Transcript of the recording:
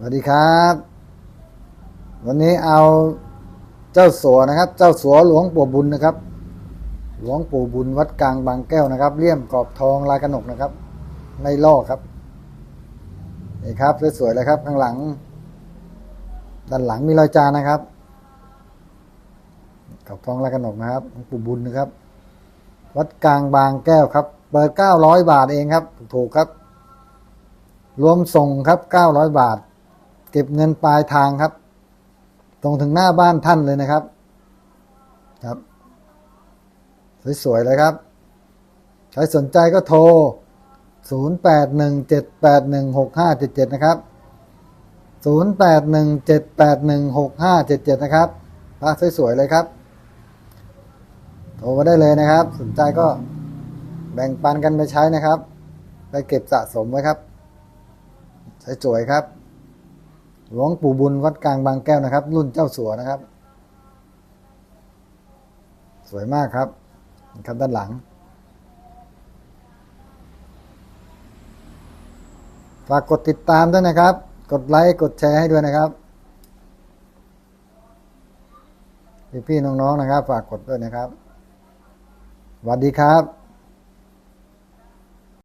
สวัสดีครับ วันนี้เอาเจ้าสัวนะครับ เจ้าสัวหลวงปู่บุญนะครับ หลวงปู่บุญวัดกลางบางแก้วนะครับเลี่ยมกรอบทองลายกระหนกนะครับในล่อครับนี่ครับสวยๆเลยครับ ข้างหลัง ด้านหลังมีรอยจานนะครับกรอบทองลายกระหนกนะครับหลวงปู่บุญนะครับ วัดกลางบางแก้วครับเปิดเก้าร้อยบาทเองครับ ถูกครับรวมส่งครับเก้าร้อยบาท เก็บเงินปลายทางครับ ตรงถึงหน้าบ้านท่านเลยนะครับ ครับ สวยๆเลยครับ ใครสนใจก็โทร 0817816577 นะครับ 0817816577 นะครับพระสวยๆเลยครับ โทรมาได้เลยนะครับ สนใจก็แบ่งปันกันไปใช้นะครับ ไปเก็บสะสมไว้ครับสวยๆครับ หลวงปู่บุญวัดกลางบางแก้วนะครับ รุ่นเจ้าสัวนะครับ สวยมากครับครับด้านหลัง ฝากกดติดตามด้วยนะครับ กดไลค์กดแชร์ให้ด้วยนะครับ พี่ๆน้องๆนะครับ ฝากกดด้วยนะครับสวัสดีครับ